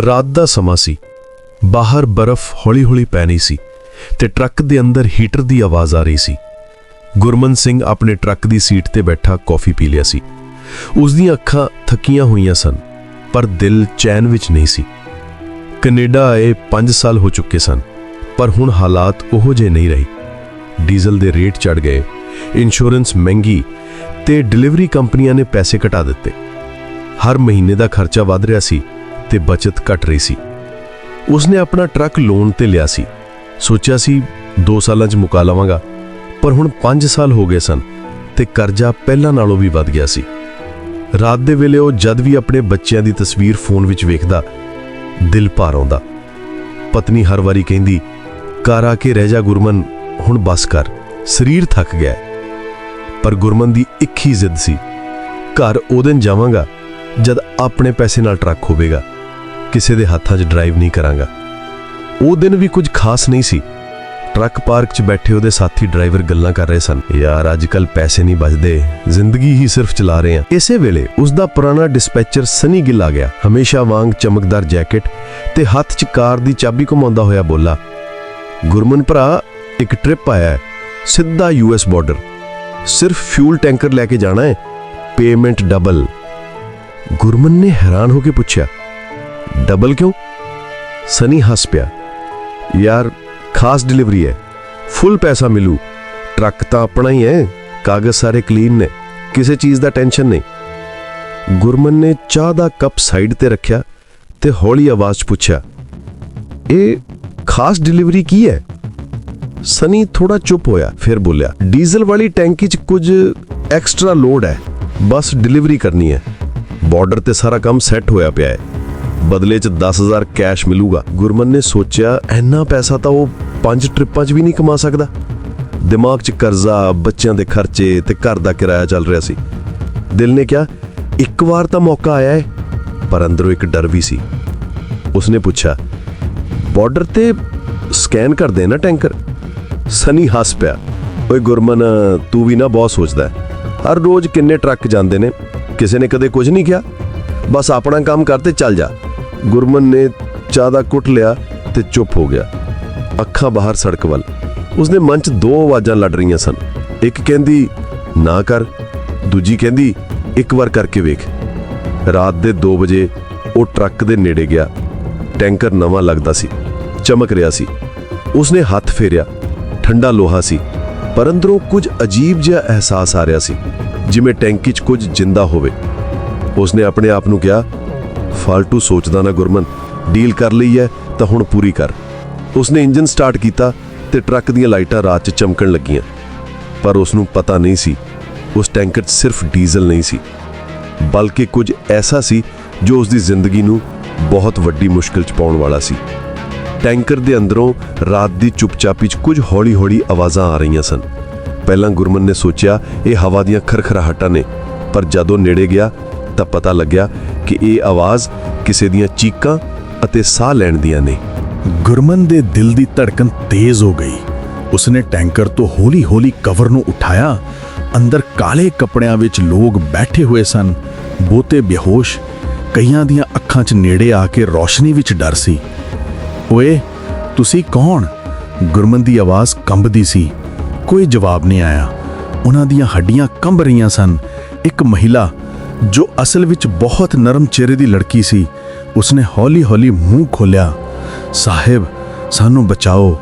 ਰਾਤ ਦਾ ਸਮਾਂ ਸੀ। ਬਾਹਰ ਬਰਫ਼ ਹੌਲੀ-ਹੌਲੀ ਪੈਣੀ ਸੀ ਤੇ ਟਰੱਕ ਦੇ ਅੰਦਰ ਹੀਟਰ ਦੀ ਆਵਾਜ਼ ਆ ਰਹੀ ਸੀ। ਗੁਰਮਨ ਸਿੰਘ ਆਪਣੇ ਟਰੱਕ ਦੀ ਸੀਟ ਤੇ ਬੈਠਾ ਕੌਫੀ ਪੀ ਲਿਆ ਸੀ। ਉਸ ਦੀਆਂ ਅੱਖਾਂ ਥੱਕੀਆਂ ਹੋਈਆਂ ਸਨ, ਪਰ ਦਿਲ ਚੈਨ ਵਿੱਚ ਨਹੀਂ ਸੀ। ਕੈਨੇਡਾ ਆਏ 5 ਸਾਲ ਹੋ ਚੁੱਕੇ ਸਨ, ਪਰ ਹੁਣ ਹਾਲਾਤ ਉਹੋ ਜਿਹੇ ਨਹੀਂ ਰਹੇ। ਡੀਜ਼ਲ ਦੇ ਰੇਟ ਚੜ ਗਏ, ਇੰਸ਼ੋਰੈਂਸ ਮਹਿੰਗੀ ਤੇ ਡਿਲੀਵਰੀ ਕੰਪਨੀਆਂ ਨੇ ਪੈਸੇ ਘਟਾ ਦਿੱਤੇ। ਹਰ ਮਹੀਨੇ ਦਾ ਖਰਚਾ ਵਧ ਰਿਹਾ ਸੀ ਤੇ ਬਚਤ ਘਟ ਰਹੀ ਸੀ। ਉਸਨੇ ਆਪਣਾ ਟਰੱਕ ਲੋਨ ਤੇ ਲਿਆ ਸੀ। ਸੋਚਿਆ ਸੀ 2 ਸਾਲਾਂ 'ਚ ਮੁਕਾ ਲਵਾਂਗਾ, ਪਰ ਹੁਣ 5 ਸਾਲ ਹੋ ਗਏ ਸਨ ਤੇ ਕਰਜ਼ਾ ਪਹਿਲਾਂ ਨਾਲੋਂ ਵੀ ਵੱਧ ਗਿਆ ਸੀ। ਰਾਤ ਦੇ ਵੇਲੇ ਉਹ ਜਦ ਵੀ ਆਪਣੇ ਬੱਚਿਆਂ ਦੀ ਤਸਵੀਰ ਫੋਨ ਵਿੱਚ ਵੇਖਦਾ, ਦਿਲ ਭਾਰ ਆਉਂਦਾ। ਪਤਨੀ ਹਰ ਵਾਰੀ ਕਹਿੰਦੀ, ਘਰ ਆ ਕੇ ਰਹਿ ਜਾ ਗੁਰਮਨ, ਹੁਣ ਬਸ ਕਰ, ਸਰੀਰ ਥੱਕ ਗਿਆ ਪਰ ਗੁਰਮਨ ਦੀ ਇੱਕ ਹੀ ਜ਼ਿੱਦ ਸੀ, ਘਰ ਉਹ ਦਿਨ ਜਾਵਾਂਗਾ, ਜਦ ਆਪਣੇ ਪੈਸੇ ਨਾਲ ਟਰੱਕ ਹੋਵੇਗਾ ਕਿਸੇ ਦੇ ਹੱਥਾਂ 'ਚ ਡਰਾਈਵ ਨਹੀਂ ਕਰਾਂਗਾ। ਉਹ ਦਿਨ ਵੀ ਕੁਝ ਖਾਸ ਨਹੀਂ ਸੀ। ਟਰੱਕ ਪਾਰਕ 'ਚ ਬੈਠੇ ਉਹਦੇ ਸਾਥੀ ਡਰਾਈਵਰ ਗੱਲਾਂ ਕਰ ਰਹੇ ਸਨ। ਯਾਰ ਅੱਜ ਕੱਲ ਪੈਸੇ ਨਹੀਂ ਬਚਦੇ। ਜ਼ਿੰਦਗੀ ਹੀ ਸਿਰਫ ਚਲਾ ਰਹੇ ਆ ਇਸੇ ਵੇਲੇ ਉਸ ਦਾ ਪੁਰਾਣਾ ਡਿਸਪੈਚਰ ਸਨੀ ਗਿੱਲ ਆ ਗਿਆ। ਹਮੇਸ਼ਾ ਵਾਂਗ ਚਮਕਦਾਰ ਜੈਕਟ ਤੇ ਹੱਥ 'ਚ ਕਾਰ ਦੀ ਚਾਬੀ ਘੁਮਾਉਂਦਾ ਹੋਇਆ ਬੋਲਾ, ਗੁਰਮਨ ਭਰਾ, ਇੱਕ ਟ੍ਰਿਪ ਆਇਆ ਹੈ। ਸਿੱਧਾ ਯੂਐਸ ਬਾਰਡਰ ਸਿਰਫ ਫਿਊਲ ਟੈਂਕਰ ਲੈ ਕੇ ਜਾਣਾ ਹੈ। ਪੇਮੈਂਟ ਡਬਲ ਗੁਰਮਨ ਨੇ ਹੈਰਾਨ ਹੋ ਕੇ ਪੁੱਛਿਆ ਡਬਲ ਕਿਉਂ ਸਨੀ ਹੱਸ ਪਿਆ ਯਾਰ ਖਾਸ ਡਿਲੀਵਰੀ ਹੈ ਫੁੱਲ ਪੈਸਾ ਮਿਲੂ ਟਰੱਕ ਤਾਂ ਆਪਣਾ ਹੀ ਹੈ ਕਾਗਜ਼ ਸਾਰੇ ਕਲੀਨ ਨੇ ਕਿਸੇ ਚੀਜ਼ ਦਾ ਟੈਨਸ਼ਨ ਨਹੀਂ ਗੁਰਮਨ ਨੇ ਚਾਹ ਦਾ ਕੱਪ ਸਾਈਡ ਤੇ ਰੱਖਿਆ ਤੇ ਹੌਲੀ ਆਵਾਜ਼ 'ਚ ਪੁੱਛਿਆ ਇਹ ਖਾਸ ਡਿਲੀਵਰੀ ਕੀ ਹੈ ਸਨੀ ਥੋੜਾ ਚੁੱਪ ਹੋਇਆ ਫਿਰ ਬੋਲਿਆ ਡੀਜ਼ਲ ਵਾਲੀ ਟੈਂਕੀ 'ਚ ਕੁਝ ਐਕਸਟਰਾ ਲੋਡ ਹੈ ਬਸ ਡਿਲੀਵਰੀ ਕਰਨੀ ਹੈ ਬਾਰਡਰ ਤੇ ਸਾਰਾ ਕੰਮ ਸੈੱਟ ਹੋਇਆ ਪਿਆ ਹੈ ਬਦਲੇ 'ਚ 10000 ਕੈਸ਼ ਮਿਲੂਗਾ। ਗੁਰਮਨ ਨੇ ਸੋਚਿਆ, ਇੰਨਾ ਪੈਸਾ ਤਾਂ ਉਹ ਪੰਜ ਟ੍ਰਿਪਾਂ 'ਚ ਵੀ ਨਹੀਂ ਕਮਾ ਸਕਦਾ। ਦਿਮਾਗ 'ਚ ਕਰਜ਼ਾ, ਬੱਚਿਆਂ ਦੇ ਖਰਚੇ ਤੇ ਘਰ ਦਾ ਕਿਰਾਇਆ ਚੱਲ ਰਿਹਾ ਸੀ। ਦਿਲ ਨੇ ਕਿਹਾ, ਇੱਕ ਵਾਰ ਤਾਂ ਮੌਕਾ ਆਇਆ ਹੈ ਪਰ ਅੰਦਰੋਂ ਇੱਕ ਡਰ ਵੀ ਸੀ। ਉਸਨੇ ਪੁੱਛਿਆ ਬਾਰਡਰ ਤੇ ਸਕੈਨ ਕਰਦੇ ਨਾ ਟੈਂਕਰ? ਸਨੀ ਹੱਸ ਪਿਆ, ਓਏ ਗੁਰਮਨ, ਤੂੰ ਵੀ ਨਾ ਬਹੁਤ ਸੋਚਦਾ ਹਰ ਰੋਜ਼ ਕਿੰਨੇ ਟਰੱਕ ਜਾਂਦੇ ਨੇ, ਕਿਸੇ ਨੇ ਕਦੇ ਕੁਝ ਨਹੀਂ ਕਿਹਾ। ਬਸ ਆਪਣਾ ਕੰਮ ਕਰ ਚੱਲ ਜਾ। ਗੁਰਮਨ ਨੇ ਚਾਹ ਦਾ ਕੁੱਟ ਲਿਆ ਤੇ ਚੁੱਪ ਹੋ ਗਿਆ। ਅੱਖਾਂ ਬਾਹਰ ਸੜਕ ਵੱਲ। ਉਸਦੇ ਮਨ 'ਚ ਦੋ ਆਵਾਜ਼ਾਂ ਲੜ ਰਹੀਆਂ ਸਨ। ਇੱਕ ਕਹਿੰਦੀ, ਨਾ ਕਰ। ਦੂਜੀ ਕਹਿੰਦੀ, ਇੱਕ ਵਾਰ ਕਰਕੇ ਵੇਖ। ਰਾਤ ਦੇ 2 ਵਜੇ ਉਹ ਟਰੱਕ ਦੇ ਨੇੜੇ ਗਿਆ। ਟੈਂਕਰ ਨਵਾਂ ਲੱਗਦਾ ਸੀ। ਚਮਕ ਰਿਹਾ ਸੀ। ਉਸਨੇ ਹੱਥ ਫੇਰਿਆ। ਠੰਡਾ ਲੋਹਾ ਸੀ। ਪਰ ਅੰਦਰੋਂ ਕੁਝ ਅਜੀਬ ਜਿਹਾ ਅਹਿਸਾਸ ਆ ਰਿਹਾ ਸੀ, ਜਿਵੇਂ ਟੈਂਕੀ 'ਚ ਕੁਝ ਜਿੰਦਾ ਹੋਵੇ। ਉਸਨੇ ਆਪਣੇ ਆਪ ਨੂੰ ਕਿਹਾ ਫालतू ਸੋਚਦਾ ਨਾ ਗੁਰਮਨ। ਡੀਲ ਕਰ ਲਈ ਹੈ ਤਾਂ ਹੁਣ ਪੂਰੀ ਕਰ। ਉਸਨੇ ਇੰਜਨ ਸਟਾਰਟ ਕੀਤਾ ਤੇ ਟਰੱਕ ਦੀਆਂ ਲਾਈਟਾਂ ਰਾਤ 'ਚ ਚਮਕਣ ਲੱਗੀਆਂ। ਪਰ ਉਸ ਨੂੰ ਪਤਾ ਨਹੀਂ ਸੀ, ਉਸ ਟੈਂਕਰ 'ਚ ਸਿਰਫ ਡੀਜ਼ਲ ਨਹੀਂ ਸੀ। ਬਲਕਿ ਕੁਝ ਐਸਾ ਸੀ ਜੋ ਉਸ ਦੀ ਜ਼ਿੰਦਗੀ ਨੂੰ ਬਹੁਤ ਵੱਡੀ ਮੁਸ਼ਕਲ 'ਚ ਪਾਉਣ ਵਾਲਾ ਸੀ। ਟੈਂਕਰ ਦੇ ਅੰਦਰੋਂ ਰਾਤ ਦੀ ਚੁੱਪਚਾਪੀ 'ਚ ਕੁਝ ਹੌਲੀ-ਹੌਲੀ ਆਵਾਜ਼ਾਂ ਆ ਰਹੀਆਂ ਸਨ। ਪਹਿਲਾਂ ਗੁਰਮਨ ਨੇ ਸੋਚਿਆ, ਇਹ ਹਵਾ ਦੀਆਂ ਖਰਖਰਾਹਟਾਂ ਨੇ, ਪਰ ਜਦੋਂ ਨੇੜੇ ਗਿਆ ਤਾਂ ਪਤਾ ਲੱਗਿਆ ਕਿ ਇਹ ਆਵਾਜ਼ ਕਿਸੇ ਦੀਆਂ ਚੀਕਾਂ ਅਤੇ ਸਾਹ ਲੈਣ ਦੀਆਂ ਨੇ। ਗੁਰਮਨ ਦੇ ਦਿਲ ਦੀ ਧੜਕਨ ਤੇਜ਼ ਹੋ ਗਈ। ਉਸਨੇ ਟੈਂਕਰ ਤੋਂ ਹੌਲੀ-ਹੌਲੀ ਕਵਰ ਨੂੰ ਉਠਾਇਆ। ਅੰਦਰ ਕਾਲੇ ਕੱਪੜਿਆਂ ਵਿੱਚ ਲੋਕ ਬੈਠੇ ਹੋਏ ਸਨ। ਬਹੁਤੇ ਬੇਹੋਸ਼, ਕਈਆਂ ਦੀਆਂ ਅੱਖਾਂ 'ਚ ਨੇੜੇ ਆ ਕੇ ਰੌਸ਼ਨੀ ਵਿੱਚ ਡਰ ਸੀ। ਓਏ, ਤੁਸੀਂ ਕੌਣ? ਗੁਰਮਨ ਦੀ ਆਵਾਜ਼ ਕੰਬਦੀ ਸੀ। ਕੋਈ ਜਵਾਬ ਨਹੀਂ ਆਇਆ। ਉਹਨਾਂ ਦੀਆਂ ਹੱਡੀਆਂ ਕੰਬ ਰਹੀਆਂ ਸਨ। ਇੱਕ ਮਹਿਲਾ ਜੋ ਅਸਲ ਵਿੱਚ ਬਹੁਤ ਨਰਮ ਚਿਹਰੇ ਦੀ ਲੜਕੀ ਸੀ, ਉਸਨੇ ਹੌਲੀ-ਹੌਲੀ ਮੂੰਹ ਖੋਲਿਆ ਸਾਹਿਬ, ਸਾਨੂੰ ਬਚਾਓ।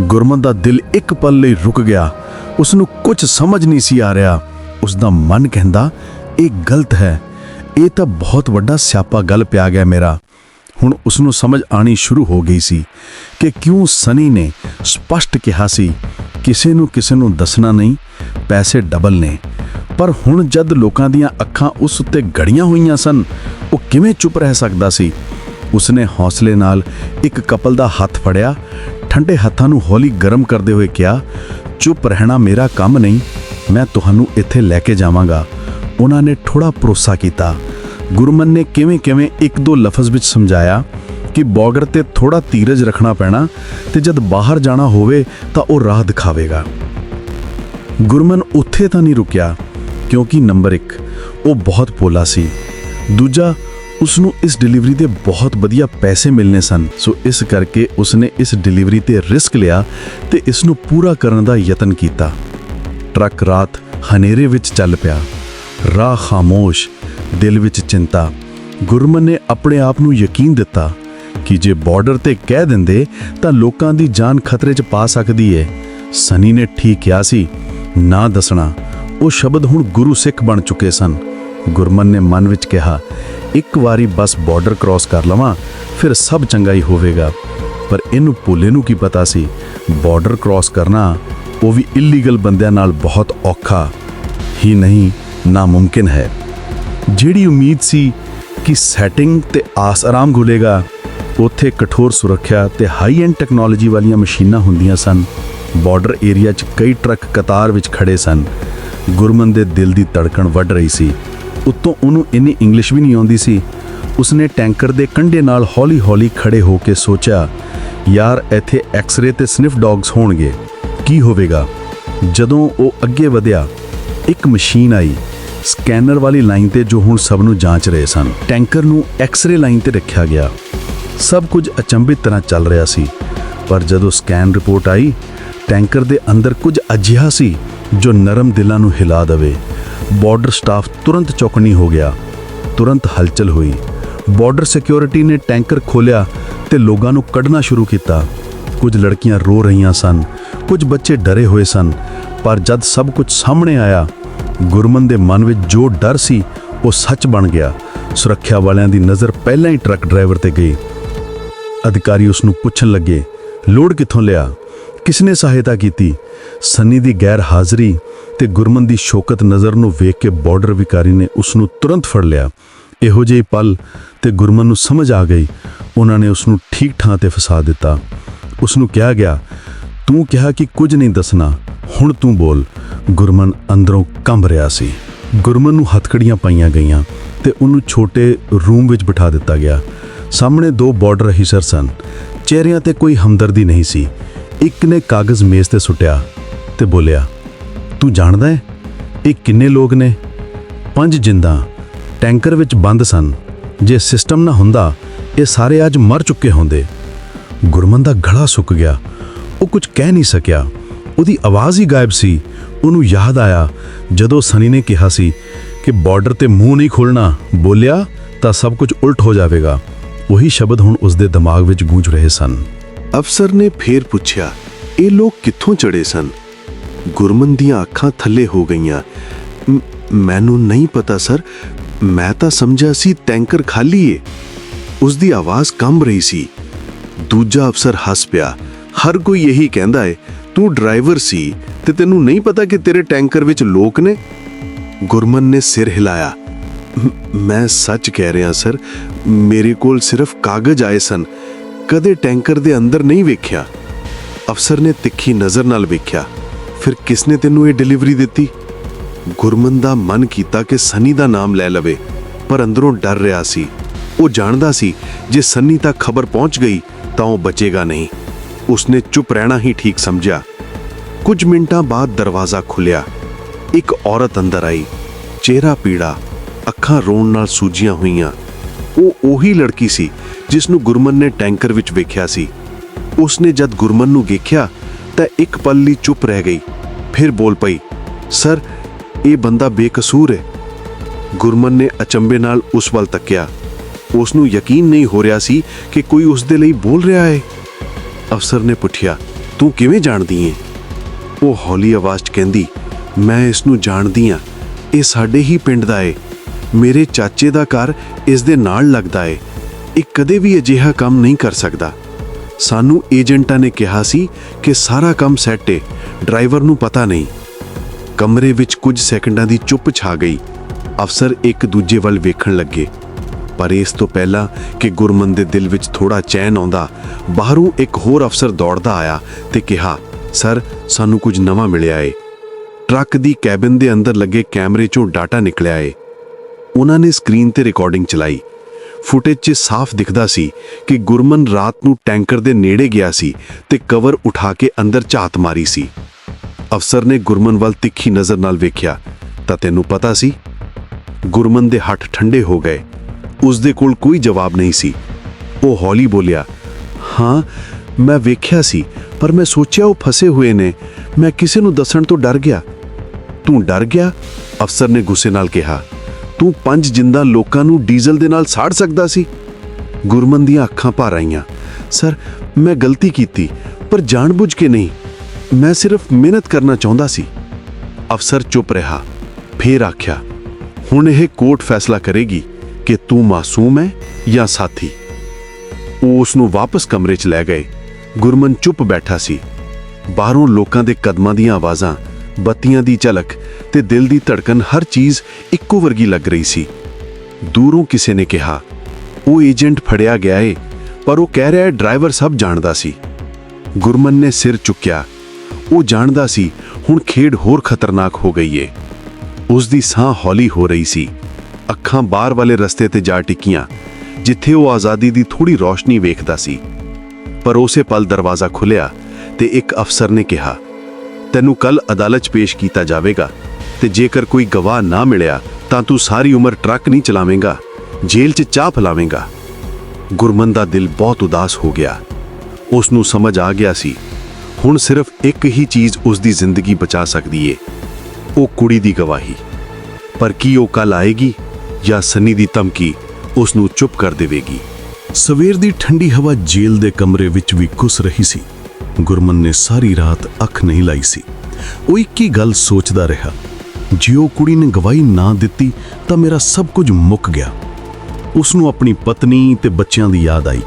ਗੁਰਮਨ ਦਾ ਦਿਲ ਇੱਕ ਪਲ ਲਈ ਰੁਕ ਗਿਆ। ਉਸ ਨੂੰ ਕੁਝ ਸਮਝ ਨਹੀਂ ਸੀ ਆ ਰਿਹਾ। ਉਸ ਦਾ ਮਨ ਕਹਿੰਦਾ, ਇਹ ਗਲਤ ਹੈ। ਇਹ ਤਾਂ ਬਹੁਤ ਵੱਡਾ ਸਿਆਪਾ ਗੱਲ ਪਿਆ ਗਿਆ ਮੇਰਾ। ਹੁਣ ਉਸ ਨੂੰ ਸਮਝ ਆਣੀ ਸ਼ੁਰੂ ਹੋ ਗਈ ਸੀ ਕਿ ਕਿਉਂ ਸਨੀ ਨੇ ਸਪਸ਼ਟ ਕਿਹਾ ਸੀ ਕਿਸੇ ਨੂੰ ਕਿਸੇ ਨੂੰ ਦੱਸਣਾ ਨਹੀਂ, ਪੈਸੇ ਡਬਲ ਨੇ। ਪਰ ਹੁਣ ਜਦ ਲੋਕਾਂ ਦੀਆਂ ਅੱਖਾਂ ਉਸ ਉੱਤੇ ਗੜੀਆਂ ਹੋਈਆਂ ਸਨ, ਉਹ ਕਿਵੇਂ ਚੁੱਪ ਰਹਿ ਸਕਦਾ ਸੀ? ਉਸਨੇ ਹੌਸਲੇ ਨਾਲ ਇੱਕ ਕਪਲ ਦਾ ਹੱਥ ਫੜਿਆ, ਠੰਡੇ ਹੱਥਾਂ ਨੂੰ ਹੌਲੀ ਗਰਮ ਕਰਦੇ ਹੋਏ ਕਿਹਾ, ਚੁੱਪ ਰਹਿਣਾ ਮੇਰਾ ਕੰਮ ਨਹੀਂ, ਮੈਂ ਤੁਹਾਨੂੰ ਇੱਥੇ ਲੈ ਕੇ ਜਾਵਾਂਗਾ। ਉਹਨਾਂ ਨੇ ਥੋੜਾ ਭਰੋਸਾ ਕੀਤਾ। ਗੁਰਮਨ ਨੇ ਕਿਵੇਂ ਕਿਵੇਂ ਇੱਕ ਦੋ ਲਫ਼ਜ਼ ਵਿੱਚ ਸਮਝਾਇਆ ਕਿ ਬੌਗਰ ਤੇ ਥੋੜਾ ਧੀਰਜ ਰੱਖਣਾ ਪੈਣਾ ਤੇ ਜਦ ਬਾਹਰ ਜਾਣਾ ਹੋਵੇ ਤਾਂ ਉਹ ਰਾਹ ਦਿਖਾਵੇਗਾ। ਗੁਰਮਨ ਉੱਥੇ ਤਾਂ ਨਹੀਂ ਰੁਕਿਆ, ਕਿਉਂਕਿ ਨੰਬਰ 1 ਉਹ ਬਹੁਤ ਪੋਲਾ ਸੀ। ਦੂਜਾ ਉਸ ਨੂੰ ਇਸ ਡਿਲੀਵਰੀ ਦੇ ਬਹੁਤ ਵਧੀਆ ਪੈਸੇ ਮਿਲਨੇ ਸਨ। ਸੋ ਇਸ ਕਰਕੇ ਉਸਨੇ ਇਸ ਡਿਲੀਵਰੀ ਤੇ ਰਿਸਕ ਲਿਆ ਤੇ ਇਸ ਨੂੰ ਪੂਰਾ ਕਰਨ ਦਾ ਯਤਨ ਕੀਤਾ। ਟਰੱਕ ਰਾਤ ਹਨੇਰੇ ਵਿੱਚ ਚੱਲ ਪਿਆ। ਰਾਹ ਖਾਮੋਸ਼, ਦਿਲ ਵਿੱਚ ਚਿੰਤਾ। ਗੁਰਮਨ ਨੇ ਆਪਣੇ ਆਪ ਨੂੰ ਯਕੀਨ ਦਿੱਤਾ ਕਿ ਜੇ ਬਾਰਡਰ ਤੇ ਕਹਿ ਦਿੰਦੇ ਤਾਂ ਲੋਕਾਂ ਦੀ ਜਾਨ ਖਤਰੇ 'ਚ ਪਾ ਸਕਦੀ ਏ। ਸਨੀ ਨੇ ਠੀਕ ਕਿਹਾ ਸੀ, ਨਾ ਦੱਸਣਾ, ਉਹ ਸ਼ਬਦ ਹੁਣ ਗੁਰੂ ਸਿੱਖ ਬਣ ਚੁੱਕੇ ਸਨ। ਗੁਰਮਨ ਨੇ ਮਨ ਵਿੱਚ ਕਿਹਾ, ਇੱਕ ਵਾਰੀ ਬਸ ਬਾਰਡਰ ਕ੍ਰਾਸ ਕਰ ਲਵਾਂ, ਫਿਰ ਸਭ ਚੰਗਾ ਹੀ ਹੋਵੇਗਾ। ਪਰ ਇਹਨੂੰ ਭੋਲੇ ਨੂੰ ਕੀ ਪਤਾ ਸੀ, ਬਾਰਡਰ ਕ੍ਰਾਸ ਕਰਨਾ ਉਹ ਵੀ ਇਲੀਗਲ ਬੰਦਿਆਂ ਨਾਲ ਬਹੁਤ ਔਖਾ, ਹੀ ਨਹੀਂ ਨਾ ਮੁਮਕਿਨ ਹੈ। ਜਿਹੜੀ ਉਮੀਦ ਸੀ ਕਿ ਸੈਟਿੰਗ ਤੇ ਆਸ ਆਰਾਮ ਘੁਲੇਗਾ ਉੱਥੇ ਕਠੋਰ ਸੁਰੱਖਿਆ ਤੇ ਹਾਈ ਐਂਡ ਟੈਕਨੋਲੋਜੀ ਵਾਲੀਆਂ ਮਸ਼ੀਨਾਂ ਹੁੰਦੀਆਂ ਸਨ। ਬਾਰਡਰ ਏਰੀਆ 'ਚ ਕਈ ਟਰੱਕ ਕਤਾਰ ਵਿੱਚ ਖੜੇ ਸਨ। ਗੁਰਮਨ ਦੇ ਦਿਲ ਦੀ ਧੜਕਣ ਵੱਧ ਰਹੀ ਸੀ। ਉੱਤੋਂ ਉਹਨੂੰ ਇੰਨੀ ਇੰਗਲਿਸ਼ ਵੀ ਨਹੀਂ ਆਉਂਦੀ ਸੀ। ਉਸਨੇ ਟੈਂਕਰ ਦੇ ਕੰਢੇ ਨਾਲ ਹੌਲੀ-ਹੌਲੀ ਖੜੇ ਹੋ ਕੇ ਸੋਚਿਆ, ਯਾਰ, ਇੱਥੇ ਐਕਸ-ਰੇ ਤੇ ਸਨਿਫ ਡੌਗਸ ਹੋਣਗੇ। ਕੀ ਹੋਵੇਗਾ? ਜਦੋਂ ਉਹ ਅੱਗੇ ਵਧਿਆ, ਇੱਕ ਮਸ਼ੀਨ ਆਈ। ਸਕੈਨਰ ਵਾਲੀ ਲਾਈਨ ਤੇ ਜੋ ਹੁਣ ਸਭ ਨੂੰ ਜਾਂਚ ਰਹੇ ਸਨ। ਟੈਂਕਰ ਨੂੰ ਐਕਸ-ਰੇ ਲਾਈਨ ਤੇ ਰੱਖਿਆ ਗਿਆ। ਸਭ ਕੁਝ ਅਚੰਭਿਤ ਤਰ੍ਹਾਂ ਚੱਲ ਰਿਹਾ ਸੀ। ਪਰ ਜਦੋਂ ਸਕੈਨ ਰਿਪੋਰਟ ਆਈ, ਟੈਂਕਰ ਦੇ ਅੰਦਰ ਕੁਝ ਅਜਿਹਾ ਸੀ ਜੋ ਨਰਮ ਦਿਲਾਂ ਨੂੰ ਹਿਲਾ ਦੇਵੇ। ਬਾਰਡਰ ਸਟਾਫ ਤੁਰੰਤ ਚੌਕਣੀ ਹੋ ਗਿਆ। ਤੁਰੰਤ ਹਲਚਲ ਹੋਈ। ਬਾਰਡਰ ਸਿਕਿਉਰਿਟੀ ਨੇ ਟੈਂਕਰ ਖੋਲਿਆ ਤੇ ਲੋਕਾਂ ਨੂੰ ਕੱਢਣਾ ਸ਼ੁਰੂ ਕੀਤਾ। ਕੁਝ ਲੜਕੀਆਂ ਰੋ ਰਹੀਆਂ ਸਨ, ਕੁਝ ਬੱਚੇ ਡਰੇ ਹੋਏ ਸਨ, ਪਰ ਜਦ ਸਭ ਕੁਝ ਸਾਹਮਣੇ ਆਇਆ, ਗੁਰਮਨ ਦੇ ਮਨ ਵਿੱਚ ਜੋ ਡਰ ਸੀ, ਉਹ ਸੱਚ ਬਣ ਗਿਆ। ਸੁਰੱਖਿਆ ਵਾਲਿਆਂ ਦੀ ਨਜ਼ਰ ਪਹਿਲਾਂ ਹੀ ਟਰੱਕ ਡਰਾਈਵਰ ਤੇ ਗਈ। ਅਧਿਕਾਰੀ ਉਸ ਨੂੰ ਪੁੱਛਣ ਲੱਗੇ, ਲੋੜ ਕਿੱਥੋਂ ਲਿਆ? ਕਿਸਨੇ ਸਹਾਇਤਾ ਕੀਤੀ? ਸੰਨੀ ਦੀ ਗੈਰ ਹਾਜ਼ਰੀ ਤੇ ਗੁਰਮਨ ਦੀ ਸ਼ੋਕਤ ਨਜ਼ਰ ਨੂੰ ਵੇਖ ਕੇ ਬਾਰਡਰ ਵਿਕਾਰੀ ਨੇ ਉਸ ਨੂੰ ਤੁਰੰਤ ਫੜ ਲਿਆ। ਇਹੋ ਜਿਹੇ ਪਲ ਤੇ ਗੁਰਮਨ ਨੂੰ ਸਮਝ ਆ ਗਈ। ਉਹਨਾਂ ਨੇ ਉਸ ਨੂੰ ਠੀਕ ਠਾਂ ਤੇ ਫਸਾ ਦਿੱਤਾ। ਉਸ ਨੂੰ ਕਿਹਾ ਗਿਆ, ਤੂੰ ਕਿਹਾ ਕਿ ਕੁਝ ਨਹੀਂ ਦੱਸਣਾ। ਹੁਣ ਤੂੰ ਬੋਲ। ਗੁਰਮਨ ਅੰਦਰੋਂ ਕੰਬ ਰਿਹਾ ਸੀ। ਗੁਰਮਨ ਨੂੰ ਹੱਥਕੜੀਆਂ ਪਾਈਆਂ ਗਈਆਂ ਤੇ ਉਹਨੂੰ ਛੋਟੇ ਰੂਮ ਵਿੱਚ ਬਿਠਾ ਦਿੱਤਾ ਗਿਆ। ਸਾਹਮਣੇ ਦੋ ਬਾਰਡਰ ਅਫੀਸਰ ਸਨ। ਚਿਹਰਿਆਂ ਤੇ ਕੋਈ ਹਮਦਰਦੀ ਨਹੀਂ ਸੀ। ਇੱਕ ਨੇ ਕਾਗਜ਼ ਮੇਜ਼ ਤੇ ਸੁੱਟਿਆ ਤੇ ਬੋਲਿਆ, ਤੂੰ ਜਾਣਦਾ ਹੈ ਇਹ ਕਿੰਨੇ ਲੋਕ ਨੇ? ਪੰਜ ਜਿੰਦਾਂ ਟੈਂਕਰ ਵਿੱਚ ਬੰਦ ਸਨ। ਜੇ ਸਿਸਟਮ ਨਾ ਹੁੰਦਾ, ਇਹ ਸਾਰੇ ਅੱਜ ਮਰ ਚੁੱਕੇ ਹੁੰਦੇ। ਗੁਰਮਨ ਦਾ ਗਲਾ ਸੁੱਕ ਗਿਆ। ਉਹ ਕੁਝ ਕਹਿ ਨਹੀਂ ਸਕਿਆ। ਉਹਦੀ ਆਵਾਜ਼ ਹੀ ਗਾਇਬ ਸੀ। ਉਹਨੂੰ ਯਾਦ ਆਇਆ, ਜਦੋਂ ਸਨੀ ਨੇ ਕਿਹਾ ਸੀ ਕਿ ਬਾਰਡਰ ਤੇ ਮੂੰਹ ਨਹੀਂ ਖੋਲਣਾ ਬੋਲਿਆ ਤਾਂ ਸਭ ਕੁਝ ਉਲਟ ਹੋ ਜਾਵੇਗਾ। ਉਹੀ ਸ਼ਬਦ ਹੁਣ ਉਸਦੇ ਦਿਮਾਗ ਵਿੱਚ ਗੂੰਜ ਰਹੇ ਸਨ। ਅਫਸਰ ਨੇ ਫੇਰ ਪੁੱਛਿਆ, ਇਹ ਲੋਕ ਕਿੱਥੋਂ ਚੜੇ ਸਨ? ਗੁਰਮਨ ਦੀਆਂ ਅੱਖਾਂ ਥੱਲੇ ਹੋ ਗਈਆਂ। ਮੈਨੂੰ ਨਹੀਂ ਪਤਾ, ਸਰ। ਮੈਂ ਤਾਂ ਸਮਝਿਆ ਸੀ ਟੈਂਕਰ ਖਾਲੀ ਏ। ਉਸ ਦੀ ਆਵਾਜ਼ ਕੰਬ ਰਹੀ ਸੀ। ਦੂਜਾ ਅਫਸਰ ਹੱਸ ਪਿਆ, ਹਰ ਕੋਈ ਇਹੀ ਕਹਿੰਦਾ ਏ, ਤੂੰ ਡਰਾਈਵਰ ਸੀ ਤੇ ਤੈਨੂੰ ਨਹੀਂ ਪਤਾ ਕਿ ਤੇਰੇ ਟੈਂਕਰ ਵਿੱਚ ਲੋਕ ਨੇ? ਗੁਰਮਨ ਨੇ ਸਿਰ ਹਿਲਾਇਆ। ਮੈਂ ਸੱਚ ਕਹਿ ਰਿਹਾ, ਸਰ। ਮੇਰੇ ਕੋਲ ਸਿਰਫ ਕਾਗਜ਼ ਆਏ ਸਨ। ਕਦੇ ਟੈਂਕਰ ਦੇ ਅੰਦਰ ਨਹੀਂ ਵੇਖਿਆ। ਅਫਸਰ ਨੇ ਤਿੱਖੀ ਨਜ਼ਰ ਨਾਲ ਵੇਖਿਆ। ਫਿਰ ਕਿਸਨੇ ਤੈਨੂੰ ਇਹ ਡਿਲੀਵਰੀ ਦਿੱਤੀ? ਗੁਰਮਨ ਦਾ ਮਨ ਕੀਤਾ ਕਿ ਸਨੀ ਦਾ ਨਾਮ ਲੈ ਲਵੇ, ਪਰ ਅੰਦਰੋਂ ਡਰ ਰਿਹਾ ਸੀ। ਉਹ ਜਾਣਦਾ ਸੀ, ਜੇ ਸੰਨੀ ਤੱਕ ਖਬਰ ਪਹੁੰਚ ਗਈ, ਤਾਂ ਉਹ ਬਚੇਗਾ ਨਹੀਂ। ਉਸਨੇ ਚੁੱਪ ਰਹਿਣਾ ਹੀ ਠੀਕ ਸਮਝਿਆ। ਕੁਝ ਮਿੰਟਾਂ ਬਾਅਦ ਦਰਵਾਜ਼ਾ ਖੁੱਲਿਆ ਇੱਕ ਔਰਤ ਅੰਦਰ ਆਈ। ਚਿਹਰਾ ਪੀੜਾ। ਅੱਖਾਂ ਰੋਣ ਨਾਲ ਸੂਜੀਆਂ ਹੋਈਆਂ। ਉਹ ਉਹੀ ਲੜਕੀ ਸੀ ਜਿਸ ਨੂੰ ਗੁਰਮਨ ਨੇ ਟੈਂਕਰ ਵਿੱਚ ਵੇਖਿਆ ਸੀ। ਉਸਨੇ ਜਦ ਗੁਰਮਨ ਨੂੰ ਵੇਖਿਆ ਤਾਂ ਇੱਕ ਪਲ ਲਈ ਚੁੱਪ ਰਹਿ ਗਈ। ਫਿਰ ਬੋਲ ਪਈ, ਸਰ, ਇਹ ਬੰਦਾ ਬੇਕਸੂਰ ਹੈ। ਗੁਰਮਨ ਨੇ ਅਚੰਬੇ ਨਾਲ ਉਸ ਵੱਲ ਤੱਕਿਆ। ਉਸ ਨੂੰ ਯਕੀਨ ਨਹੀਂ ਹੋ ਰਿਹਾ ਸੀ ਕਿ ਕੋਈ ਉਸ ਦੇ ਲਈ ਬੋਲ ਰਿਹਾ ਹੈ। ਅਫਸਰ ਨੇ ਪੁੱਛਿਆ ਤੂੰ ਕਿਵੇਂ ਜਾਣਦੀ ਏ? ਉਹ ਹੌਲੀ ਆਵਾਜ਼ 'ਚ ਕਹਿੰਦੀ, ਮੈਂ ਇਸ ਨੂੰ ਜਾਣਦੀ ਹਾਂ ਇਹ ਸਾਡੇ ਹੀ ਪਿੰਡ ਦਾ ਏ। ਮੇਰੇ ਚਾਚੇ ਦਾ ਘਰ ਇਸ ਦੇ ਨਾਲ ਲੱਗਦਾ ਏ। ਇਹ ਕਦੇ ਵੀ ਅਜਿਹਾ ਕੰਮ ਨਹੀਂ ਕਰ ਸਕਦਾ। ਸਾਨੂੰ ਏਜੰਟਾਂ ਨੇ ਕਿਹਾ ਸੀ ਕਿ ਸਾਰਾ ਕੰਮ ਸੈੱਟ ਏ। ਡਰਾਈਵਰ ਨੂੰ ਪਤਾ ਨਹੀਂ। ਕਮਰੇ ਵਿੱਚ ਕੁਝ ਸੈਕਿੰਡਾਂ ਦੀ ਚੁੱਪ ਛਾ ਗਈ। ਅਫਸਰ ਇੱਕ ਦੂਜੇ ਵੱਲ ਵੇਖਣ ਲੱਗੇ। ਪਰ ਇਸ ਤੋਂ ਪਹਿਲਾਂ ਕਿ ਗੁਰਮਨ ਦੇ ਦਿਲ ਵਿੱਚ ਥੋੜਾ ਚੈਨ ਆਉਂਦਾ, ਬਾਹਰੋਂ ਇੱਕ ਹੋਰ ਅਫਸਰ ਦੌੜਦਾ ਆਇਆ ਤੇ ਕਿਹਾ, ਸਰ, ਸਾਨੂੰ ਕੁਝ ਨਵਾਂ ਮਿਲਿਆ ਏ। ਟਰੱਕ ਦੀ ਕੈਬਿਨ ਦੇ ਅੰਦਰ ਲੱਗੇ ਕੈਮਰੇ 'ਚੋਂ ਡਾਟਾ ਨਿਕਲਿਆ ਏ। ਉਹਨਾਂ ਨੇ ਸਕਰੀਨ ਤੇ ਰਿਕਾਰਡਿੰਗ ਚਲਾਈ। ਫੁਟੇਜ 'ਚ ਸਾਫ਼ ਦਿਖਦਾ ਸੀ ਕਿ ਗੁਰਮਨ ਰਾਤ ਨੂੰ ਟੈਂਕਰ ਦੇ ਨੇੜੇ ਗਿਆ ਸੀ ਤੇ ਕਵਰ ਉਠਾ ਕੇ ਅੰਦਰ ਝਾਤ ਮਾਰੀ ਸੀ। ਅਫਸਰ ਨੇ ਗੁਰਮਨ ਵੱਲ ਤਿੱਖੀ ਨਜ਼ਰ ਨਾਲ ਵੇਖਿਆ ਤਾਂ ਤੈਨੂੰ ਪਤਾ ਸੀ? ਗੁਰਮਨ ਦੇ ਹੱਥ ਠੰਡੇ ਹੋ ਗਏ। ਉਸ ਦੇ ਕੋਲ ਕੋਈ ਜਵਾਬ ਨਹੀਂ ਸੀ। ਉਹ ਹੌਲੀ ਬੋਲਿਆ, ਹਾਂ, ਮੈਂ ਵੇਖਿਆ ਸੀ, ਪਰ ਮੈਂ ਸੋਚਿਆ ਉਹ ਫਸੇ ਹੋਏ ਨੇ। ਮੈਂ ਕਿਸੇ ਨੂੰ ਦੱਸਣ ਤੋਂ ਡਰ ਗਿਆ। ਤੂੰ ਡਰ ਗਿਆ? ਅਫਸਰ ਨੇ ਗੁੱਸੇ ਨਾਲ ਕਿਹਾ। ਤੂੰ ਪੰਜ ਜਿੰਦਾ ਲੋਕਾਂ ਨੂੰ ਡੀਜ਼ਲ ਦੇ ਨਾਲ ਸਾੜ ਸਕਦਾ ਸੀ? ਗੁਰਮਨ ਦੀਆਂ ਅੱਖਾਂ ਭਰ ਆਈਆਂ। ਸਰ, ਮੈਂ ਗਲਤੀ ਕੀਤੀ, ਪਰ ਜਾਣਬੁੱਝ ਕੇ ਨਹੀਂ। ਮੈਂ ਸਿਰਫ ਮਿਹਨਤ ਕਰਨਾ ਚਾਹੁੰਦਾ ਸੀ। ਅਫਸਰ ਚੁੱਪ ਰਿਹਾ। ਫੇਰ ਆਖਿਆ, ਹੁਣ ਇਹ ਕੋਰਟ ਫੈਸਲਾ ਕਰੇਗੀ ਕਿ ਤੂੰ ਮਾਸੂਮ ਹੈ ਜਾਂ ਸਾਥੀ? ਉਹ ਉਸ ਨੂੰ ਵਾਪਸ ਕਮਰੇ 'ਚ ਲੈ ਗਏ। ਗੁਰਮਨ ਚੁੱਪ ਬੈਠਾ ਸੀ। ਬਾਹਰੋਂ ਲੋਕਾਂ ਦੇ ਕਦਮਾਂ ਦੀਆਂ ਆਵਾਜ਼ਾਂ ਬੱਤੀਆਂ ਦੀ ਝਲਕ ਤੇ ਦਿਲ ਦੀ ਧੜਕਨ ਹਰ ਚੀਜ਼ ਇੱਕੋ ਵਰਗੀ ਲੱਗ ਰਹੀ ਸੀ। ਦੂਰੋਂ ਕਿਸੇ ਨੇ ਕਿਹਾ, ਉਹ ਏਜੰਟ ਫੜਿਆ ਗਿਆ ਏ, ਪਰ ਉਹ ਕਹਿ ਰਿਹਾ ਡਰਾਈਵਰ ਸਭ ਜਾਣਦਾ ਸੀ। ਗੁਰਮਨ ਨੇ ਸਿਰ ਚੁੱਕਿਆ। ਉਹ ਜਾਣਦਾ ਸੀ, ਹੁਣ ਖੇਡ ਹੋਰ ਖਤਰਨਾਕ ਹੋ ਗਈ ਏ। ਉਸ ਦੀ ਸਾਹ ਹੌਲੀ ਹੋ ਰਹੀ ਸੀ। ਅੱਖਾਂ ਬਾਹਰ ਵਾਲੇ ਰਸਤੇ ਤੇ ਜਾ ਟਿਕੀਆਂ, ਜਿੱਥੇ ਉਹ ਆਜ਼ਾਦੀ ਦੀ ਥੋੜੀ ਰੌਸ਼ਨੀ ਵੇਖਦਾ ਸੀ। ਪਰ ਉਸੇ ਪਲ ਦਰਵਾਜ਼ਾ ਖੁੱਲਿਆ ਤੇ ਇੱਕ ਅਫਸਰ ਨੇ ਕਿਹਾ ਤੈਨੂੰ ਕੱਲ ਅਦਾਲਤ 'ਚ ਪੇਸ਼ ਕੀਤਾ ਜਾਵੇਗਾ ਤੇ ਜੇਕਰ ਕੋਈ ਗਵਾਹ ਨਾ ਮਿਲਿਆ, ਤਾਂ ਤੂੰ ਸਾਰੀ ਉਮਰ ਟਰੱਕ ਨਹੀਂ ਚਲਾਵੇਂਗਾ, ਜੇਲ੍ਹ 'ਚ ਚਾਹ ਫਲਾਵੇਂਗਾ। ਗੁਰਮਨ ਦਾ ਦਿਲ ਬਹੁਤ ਉਦਾਸ ਹੋ ਗਿਆ। ਉਸ ਨੂੰ ਸਮਝ ਆ ਗਿਆ ਸੀ, ਹੁਣ ਸਿਰਫ ਇੱਕ ਹੀ ਚੀਜ਼ ਉਸ ਦੀ ਜ਼ਿੰਦਗੀ ਬਚਾ ਸਕਦੀ ਏ, ਉਹ ਕੁੜੀ ਦੀ ਗਵਾਹੀ। ਪਰ ਕੀ ਉਹ ਕੱਲ ਆਏਗੀ ਜਾਂ ਸੰਨੀ ਦੀ ਧਮਕੀ ਉਸ ਨੂੰ ਚੁੱਪ ਕਰ ਦੇਵੇਗੀ? ਸਵੇਰ ਦੀ ਠੰਡੀ ਹਵਾ ਜੇਲ੍ਹ ਦੇ ਕਮਰੇ ਵਿੱਚ ਵੀ ਘੁਸ ਰਹੀ ਸੀ। ਗੁਰਮਨ ਨੇ ਸਾਰੀ ਰਾਤ ਅੱਖ ਨਹੀਂ ਲਾਈ ਸੀ। ਉਹ ਇੱਕ ਹੀ ਗੱਲ ਸੋਚਦਾ ਰਿਹਾ। ਜੇ ਉਹ ਕੁੜੀ ਨੇ ਗਵਾਹੀ ਨਾ ਦਿੱਤੀ, ਤਾਂ ਮੇਰਾ ਸਭ ਕੁਝ ਮੁੱਕ ਗਿਆ। ਉਸ ਨੂੰ ਆਪਣੀ ਪਤਨੀ ਤੇ ਬੱਚਿਆਂ ਦੀ ਯਾਦ ਆਈ।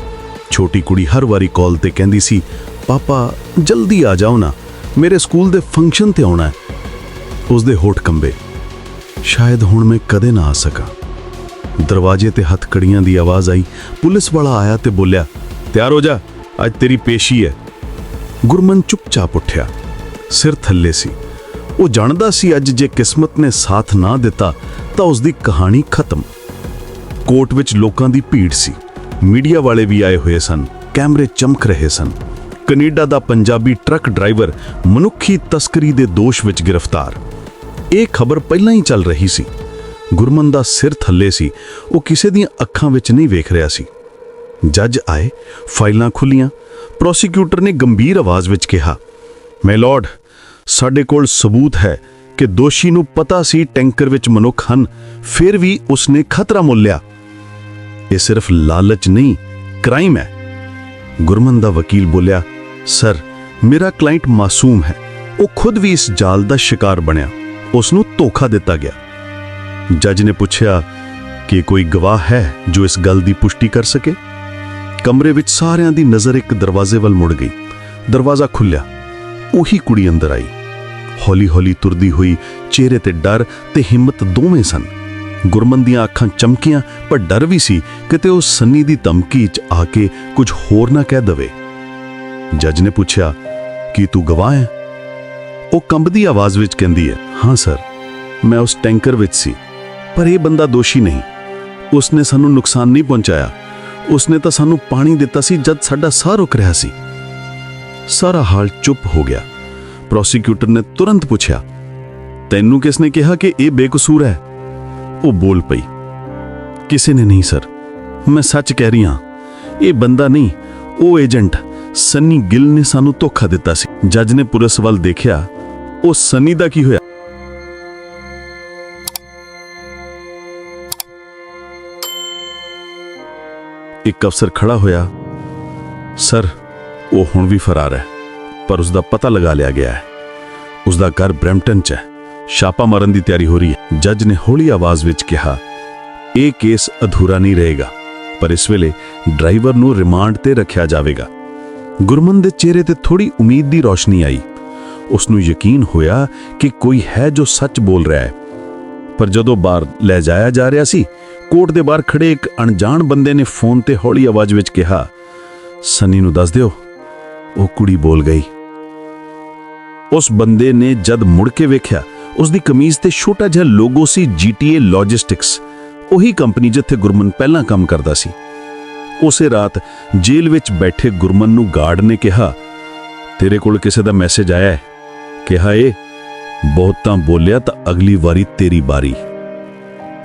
ਛੋਟੀ ਕੁੜੀ ਹਰ ਵਾਰੀ ਕਾਲ ਤੇ ਕਹਿੰਦੀ ਸੀ, ਪਾਪਾ, ਜਲਦੀ ਆ ਜਾਓ ਨਾ। ਮੇਰੇ ਸਕੂਲ ਦੇ ਫੰਕਸ਼ਨ ਤੇ ਆਉਣਾ ਹੈ। ਉਸ ਦੇ ਹੋਠ ਕੰਬੇ। ਸ਼ਾਇਦ ਹੁਣ ਮੈਂ ਕਦੇ ਨਾ ਆ ਸਕਾਂ। ਦਰਵਾਜ਼ੇ ਤੇ ਹੱਥਕੜੀਆਂ ਦੀ ਆਵਾਜ਼ ਆਈ। ਪੁਲਿਸ ਵਾਲਾ ਆਇਆ ਤੇ ਬੋਲਿਆ, ਤਿਆਰ ਹੋ ਜਾ। ਅੱਜ ਤੇਰੀ ਪੇਸ਼ੀ ਹੈ। ਗੁਰਮਨ ਚੁੱਪਚਾਪ ਉੱਠਿਆ। ਸਿਰ ਥੱਲੇ ਸੀ। ਉਹ ਜਾਣਦਾ ਸੀ ਅੱਜ ਜੇ ਕਿਸਮਤ ਨੇ ਸਾਥ ਨਾ ਦਿੱਤਾ, ਤਾਂ ਉਸ ਦੀ ਕਹਾਣੀ ਖਤਮ। ਕੋਰਟ ਵਿੱਚ ਲੋਕਾਂ ਦੀ ਭੀੜ ਸੀ। ਮੀਡੀਆ ਵਾਲੇ ਵੀ ਆਏ ਹੋਏ ਸਨ। ਕੈਮਰੇ ਚਮਕ ਰਹੇ ਸਨ। ਕੈਨੇਡਾ ਦਾ ਪੰਜਾਬੀ ਟਰੱਕ ਡਰਾਈਵਰ ਮਨੁੱਖੀ ਤਸਕਰੀ ਦੇ ਦੋਸ਼ ਵਿੱਚ ਗ੍ਰਿਫਤਾਰ। ਇਹ ਖਬਰ ਪਹਿਲਾਂ ਹੀ ਚੱਲ ਰਹੀ ਸੀ। ਗੁਰਮਨ ਦਾ ਸਿਰ ਥੱਲੇ ਸੀ। ਉਹ ਕਿਸੇ ਦੀਆਂ ਅੱਖਾਂ ਵਿੱਚ ਨਹੀਂ ਵੇਖ ਰਿਹਾ ਸੀ। ਜੱਜ ਆਏ, ਫਾਈਲਾਂ ਖੁੱਲੀਆਂ ਪ੍ਰੋਸੀਕਿਊਟਰ ਨੇ ਗੰਭੀਰ ਆਵਾਜ਼ ਵਿੱਚ ਕਿਹਾ ਮੈ ਲਾਰਡ ਸਾਡੇ ਕੋਲ ਸਬੂਤ ਹੈ ਕਿ ਦੋਸ਼ੀ ਨੂੰ ਪਤਾ ਸੀ ਟੈਂਕਰ ਵਿੱਚ ਮਨੁੱਖ ਹਨ, ਫਿਰ ਵੀ ਉਸਨੇ ਖਤਰਾ ਮੁੱਲਿਆ ਇਹ ਸਿਰਫ ਲਾਲਚ ਨਹੀਂ ਕ੍ਰਾਈਮ ਹੈ। ਗੁਰਮਨ ਦਾ ਵਕੀਲ ਬੋਲਿਆ, ਸਰ, ਮੇਰਾ ਕਲਾਇੰਟ ਮਾਸੂਮ ਹੈ। ਉਹ ਖੁਦ ਵੀ ਇਸ ਜਾਲ ਦਾ ਸ਼ਿਕਾਰ ਬਣਿਆ। ਉਸ ਨੂੰ ਧੋਖਾ ਦਿੱਤਾ ਗਿਆ। ਜੱਜ ਨੇ ਪੁੱਛਿਆ, ਕਿ ਕੋਈ ਗਵਾਹ ਹੈ ਜੋ ਇਸ ਗੱਲ ਦੀ ਪੁਸ਼ਟੀ ਕਰ ਸਕੇ? ਕਮਰੇ ਵਿੱਚ ਸਾਰਿਆਂ ਦੀ ਨਜ਼ਰ ਇੱਕ ਦਰਵਾਜ਼ੇ ਵੱਲ ਮੁੜ ਗਈ। ਦਰਵਾਜ਼ਾ ਖੁੱਲਿਆ ਉਹੀ ਕੁੜੀ ਅੰਦਰ ਆਈ। ਹੌਲੀ-ਹੌਲੀ ਤੁਰਦੀ ਹੋਈ ਚਿਹਰੇ ਤੇ ਡਰ ਤੇ ਹਿੰਮਤ ਦੋਵੇਂ ਸਨ। ਗੁਰਮਨ ਦੀਆਂ ਅੱਖਾਂ ਚਮਕੀਆਂ, ਪਰ ਡਰ ਵੀ ਸੀ ਕਿਤੇ ਉਹ ਸੰਨੀ ਦੀ ਧਮਕੀ 'ਚ ਆ ਕੇ ਕੁਝ ਹੋਰ ਨਾ ਕਹਿ ਦਵੇ। ਜੱਜ ਨੇ ਪੁੱਛਿਆ, ਕੀ ਤੂੰ ਗਵਾਹ ਹੈ? ਉਹ ਕੰਬਦੀ ਆਵਾਜ਼ ਵਿੱਚ ਕਹਿੰਦੀ ਹੈ, ਹਾਂ ਸਰ, ਮੈਂ ਉਸ ਟੈਂਕਰ ਵਿੱਚ ਸੀ, ਪਰ ਇਹ ਬੰਦਾ ਦੋਸ਼ੀ ਨਹੀਂ। ਉਸਨੇ ਸਾਨੂੰ ਨੁਕਸਾਨ ਨਹੀਂ ਪਹੁੰਚਾਇਆ। ਉਸਨੇ ਤਾਂ ਸਾਨੂੰ ਪਾਣੀ ਦਿੱਤਾ ਸੀ ਜਦ ਸਾਡਾ ਸਾਹ ਰੁਕ ਰਿਹਾ ਸੀ। ਸਾਰਾ ਹਾਲ ਚੁੱਪ ਹੋ ਗਿਆ। ਪ੍ਰੋਸੀਕਿਊਟਰ ਨੇ ਤੁਰੰਤ ਪੁੱਛਿਆ, ਤੈਨੂੰ ਕਿਸ ਨੇ ਕਿਹਾ ਕਿ ਇਹ ਬੇਕਸੂਰ ਹੈ? ਉਹ ਬੋਲ ਪਈ, ਕਿਸੇ ਨੇ ਨਹੀਂ, ਸਰ। ਮੈਂ ਸੱਚ ਕਹਿ ਰਹੀ ਹਾਂ, ਇਹ ਬੰਦਾ ਨਹੀਂ, ਉਹ ਏਜੰਟ ਸੰਨੀ ਗਿੱਲ ਨੇ ਸਾਨੂੰ ਧੋਖਾ ਦਿੱਤਾ ਸੀ। ਜੱਜ ਨੇ ਪੁਲਿਸ ਵੱਲ ਦੇਖਿਆ, ਉਹ ਸੰਨੀ ਦਾ ਕੀ ਹੋਇਆ? ਇੱਕ ਅਫਸਰ ਖੜਾ ਹੋਇਆ, ਸਰ, ਉਹ ਹੁਣ ਵੀ ਫਰਾਰ ਹੈ, ਪਰ ਉਸ ਦਾ ਪਤਾ ਲਗਾ ਲਿਆ ਗਿਆ ਹੈ। ਉਸ ਦਾ ਘਰ ਬ੍ਰੈਂਪਟਨ 'ਚ ਹੈ। ਛਾਪਾ ਮਾਰਨ ਦੀ ਤਿਆਰੀ ਹੋ ਰਹੀ ਹੈ। ਜੱਜ ਨੇ ਹੌਲੀ ਆਵਾਜ਼ ਵਿੱਚ ਕਿਹਾ, ਇਹ ਕੇਸ ਅਧੂਰਾ ਨਹੀਂ ਰਹੇਗਾ, ਪਰ ਇਸ ਵੇਲੇ ਡਰਾਈਵਰ ਨੂੰ ਰਿਮਾਂਡ ਤੇ ਰੱਖਿਆ ਜਾਵੇਗਾ। ਗੁਰਮਨ ਦੇ ਚਿਹਰੇ ਤੇ ਥੋੜੀ ਉਮੀਦ ਦੀ ਰੋਸ਼ਨੀ ਆਈ। ਉਸ ਨੂੰ ਯਕੀਨ ਹੋਇਆ ਕਿ ਕੋਈ ਹੈ ਜੋ ਸੱਚ ਬੋਲ ਰਿਹਾ ਹੈ। ਪਰ ਜਦੋਂ ਬਾਹਰ ਲੈ ਜਾਇਆ ਜਾ ਰਿਹਾ ਸੀ ਕੋਰਟ ਦੇ ਬਾਹਰ ਖੜੇ ਇੱਕ ਅਣਜਾਣ ਬੰਦੇ ਨੇ ਫੋਨ ਤੇ ਹੌਲੀ ਆਵਾਜ਼ ਵਿੱਚ ਕਿਹਾ, ਸਨੀ ਨੂੰ ਦੱਸ ਦਿਓ, ਉਹ ਕੁੜੀ ਬੋਲ ਗਈ। ਉਸ ਬੰਦੇ ਨੇ ਜਦ ਮੁੜ ਕੇ ਵੇਖਿਆ ਉਸ ਦੀ ਕਮੀਜ਼ ਤੇ ਛੋਟਾ ਜਿਹਾ ਲੋਗੋ ਸੀ GTA ਲੌਜਿਸਟਿਕਸ ਉਹੀ ਕੰਪਨੀ ਜਿੱਥੇ ਗੁਰਮਨ ਪਹਿਲਾਂ ਕੰਮ ਕਰਦਾ ਸੀ। ਉਸੇ ਰਾਤ ਜੇਲ੍ਹ ਵਿੱਚ ਬੈਠੇ ਗੁਰਮਨ ਨੂੰ ਗਾਰਡ ਨੇ ਕਿਹਾ, ਤੇਰੇ ਕੋਲ ਕਿਸੇ ਦਾ ਮੈਸੇਜ ਆਇਆ ਹੈ? ਕਿਹਾ ਏ ਬਹੁਤਾਂ ਬੋਲਿਆ ਤਾਂ ਅਗਲੀ ਵਾਰੀ ਤੇਰੀ ਬਾਰੀ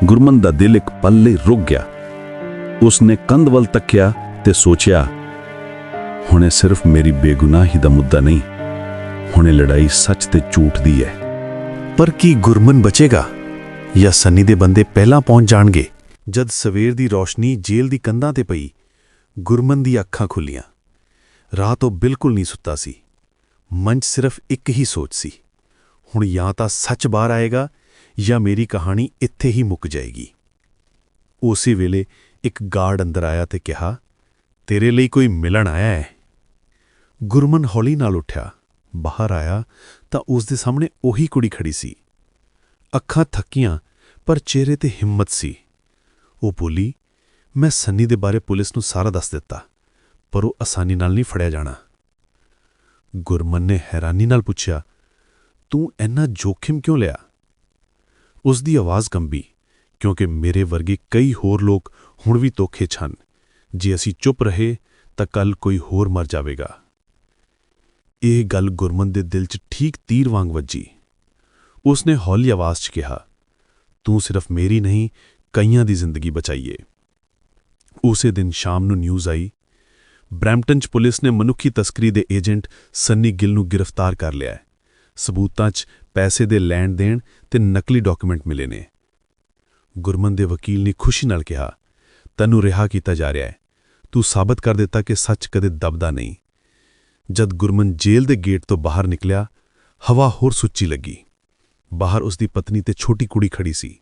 ਗੁਰਮਨ ਦਾ ਦਿਲ ਇੱਕ ਪੱਲੇ ਰੁਕ ਗਿਆ। ਉਸਨੇ ਕੰਧ ਵੱਲ ਤੱਕਿਆ ਤੇ ਸੋਚਿਆ, ਹੁਣੇ ਸਿਰਫ ਮੇਰੀ ਬੇਗੁਨਾਹੀ ਦਾ ਮੁੱਦਾ ਨਹੀਂ, ਹੁਣੇ ਲੜਾਈ ਸੱਚ ਤੇ ਝੂਠ ਦੀ ਹੈ। ਪਰ ਕੀ ਗੁਰਮਨ ਬਚੇਗਾ? ਜਾਂ ਸੰਨੀ ਦੇ ਬੰਦੇ ਪਹਿਲਾਂ ਪਹੁੰਚ ਜਾਣਗੇ? ਜਦ ਸਵੇਰ ਦੀ ਰੋਸ਼ਨੀ ਜੇਲ੍ਹ ਦੀ ਕੰਧਾਂ ਤੇ ਪਈ, ਗੁਰਮਨ ਦੀ ਅੱਖਾਂ ਖੁੱਲੀਆਂ। ਰਾਤ ਉਹ ਬਿਲਕੁਲ ਨਹੀਂ ਸੁੱਤਾ ਸੀ। ਮਨ 'ਚ ਸਿਰਫ ਇੱਕ ਹੀ ਸੋਚ ਸੀ। ਹੁਣ ਜਾਂ ਤਾਂ ਸੱਚ ਬਾਹਰ ਆਏਗਾ ਜਾਂ ਮੇਰੀ ਕਹਾਣੀ ਇੱਥੇ ਹੀ ਮੁੱਕ ਜਾਏਗੀ। ਉਸੇ ਵੇਲੇ ਇੱਕ ਗਾਰਡ ਅੰਦਰ ਆਇਆ ਤੇ ਕਿਹਾ, ਤੇਰੇ ਲਈ ਕੋਈ ਮਿਲਣ ਆਇਆ ਹੈ? ਗੁਰਮਨ ਹੌਲੀ ਨਾਲ ਉੱਠਿਆ। ਬਾਹਰ ਆਇਆ ਤਾਂ ਉਸ ਦੇ ਸਾਹਮਣੇ ਉਹੀ ਕੁੜੀ ਖੜੀ ਸੀ। ਅੱਖਾਂ ਥੱਕੀਆਂ, ਪਰ ਚਿਹਰੇ ਤੇ ਹਿੰਮਤ ਸੀ। ਉਹ ਬੋਲੀ, ਮੈਂ ਸੰਨੀ ਦੇ ਬਾਰੇ ਪੁਲਿਸ ਨੂੰ ਸਾਰਾ ਦੱਸ ਦਿੱਤਾ, ਪਰ ਉਹ ਆਸਾਨੀ ਨਾਲ ਨਹੀਂ ਫੜਿਆ ਜਾਣਾ। ਗੁਰਮਨ ਨੇ ਹੈਰਾਨੀ ਨਾਲ ਪੁੱਛਿਆ, ਤੂੰ ਇੰਨਾ ਜੋਖਿਮ ਕਿਉਂ ਲਿਆ? ਉਸ ਦੀ ਆਵਾਜ਼ ਕੰਬੀ, ਕਿਉਂਕਿ ਮੇਰੇ ਵਰਗੇ ਕਈ ਹੋਰ ਲੋਕ ਹੁਣ ਵੀ ਧੋਖੇ 'ਚ ਹਨ। ਜੇ ਅਸੀਂ ਚੁੱਪ ਰਹੇ, ਤਾਂ ਕੱਲ ਕੋਈ ਹੋਰ ਮਰ ਜਾਵੇਗਾ। ਇਹ ਗੱਲ ਗੁਰਮਨ ਦੇ ਦਿਲ 'ਚ ਠੀਕ ਤੀਰ ਵਾਂਗ ਵੱਜੀ। ਉਸਨੇ ਹੌਲੀ ਆਵਾਜ਼ 'ਚ ਕਿਹਾ, ਤੂੰ ਸਿਰਫ ਮੇਰੀ ਨਹੀਂ, ਕਈਆਂ ਦੀ ਜ਼ਿੰਦਗੀ ਬਚਾਈਏ। ਉਸੇ ਦਿਨ ਸ਼ਾਮ ਨੂੰ ਨਿਊਜ਼ ਆਈ। ਬ੍ਰੈਂਪਟਨ 'ਚ ਪੁਲਿਸ ਨੇ ਮਨੁੱਖੀ ਤਸਕਰੀ ਦੇ ਏਜੰਟ ਸੰਨੀ ਗਿੱਲ ਨੂੰ ਗ੍ਰਿਫਤਾਰ ਕਰ ਲਿਆ ਹੈ। ਸਬੂਤਾਂ 'ਚ ਪੈਸੇ ਦੇ ਲੈਣ ਦੇਣ ਤੇ ਨਕਲੀ ਡਾਕੂਮੈਂਟ ਮਿਲੇ ਨੇ। ਗੁਰਮਨ ਦੇ ਵਕੀਲ ਨੇ ਖੁਸ਼ੀ ਨਾਲ ਕਿਹਾ, ਤੈਨੂੰ ਰਿਹਾ ਕੀਤਾ ਜਾ ਰਿਹਾ ਹੈ। ਤੂੰ ਸਾਬਤ ਕਰ ਦਿੱਤਾ ਕਿ ਸੱਚ ਕਦੇ ਦਬਦਾ ਨਹੀਂ। ਜਦ ਗੁਰਮਨ ਜੇਲ੍ਹ ਦੇ ਗੇਟ ਤੋਂ ਬਾਹਰ ਨਿਕਲਿਆ, ਹਵਾ ਹੋਰ ਸੁੱਚੀ ਲੱਗੀ। ਬਾਹਰ ਉਸ ਦੀ ਪਤਨੀ ਤੇ ਛੋਟੀ ਕੁੜੀ ਖੜੀ ਸੀ।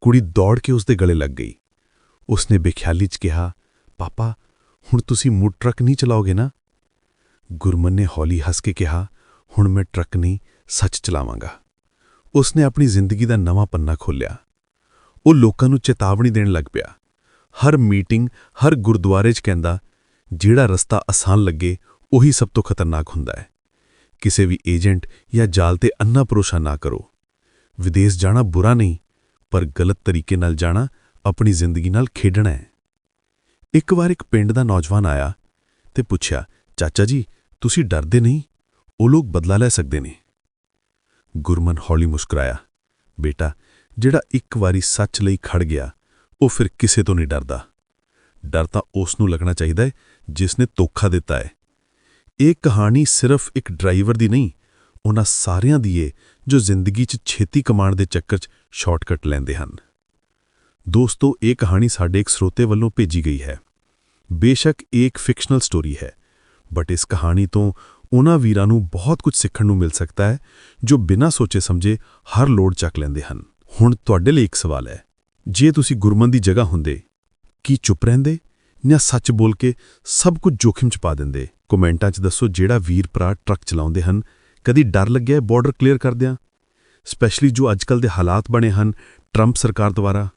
ਕੁੜੀ ਦੌੜ ਕੇ ਉਸ ਦੇ ਗਲੇ ਲੱਗ ਗਈ। ਉਸਨੇ ਬੇਖਿਆਲੀ 'ਚ ਕਿਹਾ, ਪਾਪਾ, ਹੁਣ ਤੁਸੀਂ ਮੁੜ ਟਰੱਕ ਨਹੀਂ ਚਲਾਓਗੇ ਨਾ? ਗੁਰਮਨ ਨੇ ਹੌਲੀ ਹੱਸ ਕੇ ਕਿਹਾ, ਹੁਣ ਮੈਂ ਟਰੱਕ ਨਹੀਂ ਸੱਚ ਚਲਾਵਾਂਗਾ। ਉਸਨੇ ਆਪਣੀ ਜ਼ਿੰਦਗੀ ਦਾ ਨਵਾਂ ਪੰਨਾ ਖੋਲ੍ਹਿਆ। ਉਹ ਲੋਕਾਂ ਨੂੰ ਚੇਤਾਵਨੀ ਦੇਣ ਲੱਗ ਪਿਆ। ਹਰ ਮੀਟਿੰਗ, ਹਰ ਗੁਰਦੁਆਰੇ 'ਚ ਕਹਿੰਦਾ, ਜਿਹੜਾ ਰਸਤਾ ਆਸਾਨ ਲੱਗੇ, ਉਹੀ ਸਭ ਤੋਂ ਖਤਰਨਾਕ ਹੁੰਦਾ ਹੈ। ਕਿਸੇ ਵੀ ਏਜੰਟ ਜਾਂ ਜਾਲ ਤੇ ਅੰਨਾ ਭਰੋਸਾ ਨਾ ਕਰੋ। ਵਿਦੇਸ਼ ਜਾਣਾ ਬੁਰਾ ਨਹੀਂ, ਪਰ ਗਲਤ ਤਰੀਕੇ ਨਾਲ ਜਾਣਾ, ਆਪਣੀ ਜ਼ਿੰਦਗੀ ਨਾਲ ਖੇਡਣਾ ਹੈ। ਇੱਕ ਵਾਰ ਇੱਕ ਪਿੰਡ ਦਾ ਨੌਜਵਾਨ ਆਇਆ ਤੇ ਪੁੱਛਿਆ, ਚਾਚਾ ਜੀ, ਤੁਸੀਂ ਡਰਦੇ ਨਹੀਂ? ਉਹ ਲੋਕ ਬਦਲਾ ਲੈ ਸਕਦੇ ਨੇ। ਗੁਰਮਨ ਹੌਲੀ ਮੁਸਕਰਾਇਆ, ਬੇਟਾ, ਜਿਹੜਾ ਇੱਕ ਵਾਰੀ ਸੱਚ ਲਈ ਖੜ ਗਿਆ, ਉਹ ਫਿਰ ਕਿਸੇ ਤੋਂ ਨਹੀਂ ਡਰਦਾ। ਡਰ ਤਾਂ ਉਸ ਨੂੰ ਲੱਗਣਾ ਚਾਹੀਦਾ ਹੈ ਜਿਸ ਨੇ ਧੋਖਾ ਦਿੱਤਾ ਹੈ ਇਹ ਕਹਾਣੀ ਸਿਰਫ ਇੱਕ ਡਰਾਈਵਰ ਦੀ ਨਹੀਂ, ਉਹਨਾਂ ਸਾਰਿਆਂ ਦੀ ਏ ਜੋ ਜ਼ਿੰਦਗੀ 'ਚ ਛੇਤੀ ਕਮਾਉਣ ਦੇ ਚੱਕਰ 'ਚ ਸ਼ਾਰਟਕਟ ਲੈਂਦੇ ਹਨ। ਦੋਸਤੋ, ਇਹ ਕਹਾਣੀ ਸਾਡੇ ਇੱਕ ਸਰੋਤੇ ਵੱਲੋਂ ਭੇਜੀ ਗਈ ਹੈ। ਬੇਸ਼ੱਕ ਇਹ ਇੱਕ ਫਿਕਸ਼ਨਲ ਸਟੋਰੀ ਹੈ ਬਟ ਇਸ ਕਹਾਣੀ ਤੋਂ ਉਹਨਾਂ ਵੀਰਾਂ ਨੂੰ ਬਹੁਤ ਕੁਝ ਸਿੱਖਣ ਨੂੰ ਮਿਲ ਸਕਦਾ ਹੈ, ਜੋ ਬਿਨਾਂ ਸੋਚੇ ਸਮਝੇ ਹਰ ਲੋੜ ਚੱਕ ਲੈਂਦੇ ਹਨ। ਹੁਣ ਤੁਹਾਡੇ ਲਈ ਇੱਕ ਸਵਾਲ ਹੈ। ਜੇ ਤੁਸੀਂ ਗੁਰਮਨ ਦੀ ਜਗ੍ਹਾ ਹੁੰਦੇ, ਕੀ ਚੁੱਪ ਰਹਿੰਦੇ ਜਾਂ ਸੱਚ ਬੋਲ ਕੇ ਸਭ ਕੁਝ ਜੋਖਿਮ 'ਚ ਪਾ ਦਿੰਦੇ? ਕਮੈਂਟਾਂ 'ਚ ਦੱਸੋ ਜਿਹੜਾ ਵੀਰ ਭਰਾ ਟਰੱਕ ਚਲਾਉਂਦੇ ਹਨ। ਕਦੀ ਡਰ ਲੱਗਿਆ ਬਾਰਡਰ ਕਲੀਅਰ ਕਰਦਿਆਂ? ਸਪੈਸ਼ਲੀ ਜੋ ਅੱਜਕੱਲ ਦੇ ਹਾਲਾਤ ਬਣੇ ਹਨ ਟਰੰਪ ਸਰਕਾਰ ਦੁਆਰਾ।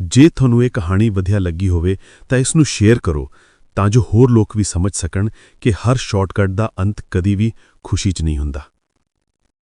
ਜੇ ਤੁਹਾਨੂੰ ਇਹ ਕਹਾਣੀ ਵਧੀਆ ਲੱਗੀ ਹੋਵੇ, ਤਾਂ ਇਸ ਨੂੰ ਸ਼ੇਅਰ ਕਰੋ ਤਾਂ ਜੋ ਹੋਰ ਲੋਕ ਵੀ ਸਮਝ ਸਕਣ ਕਿ ਹਰ ਸ਼ਾਰਟਕਟ ਦਾ ਅੰਤ ਕਦੀ ਵੀ ਖੁਸ਼ੀ 'ਚ ਨਹੀਂ ਹੁੰਦਾ।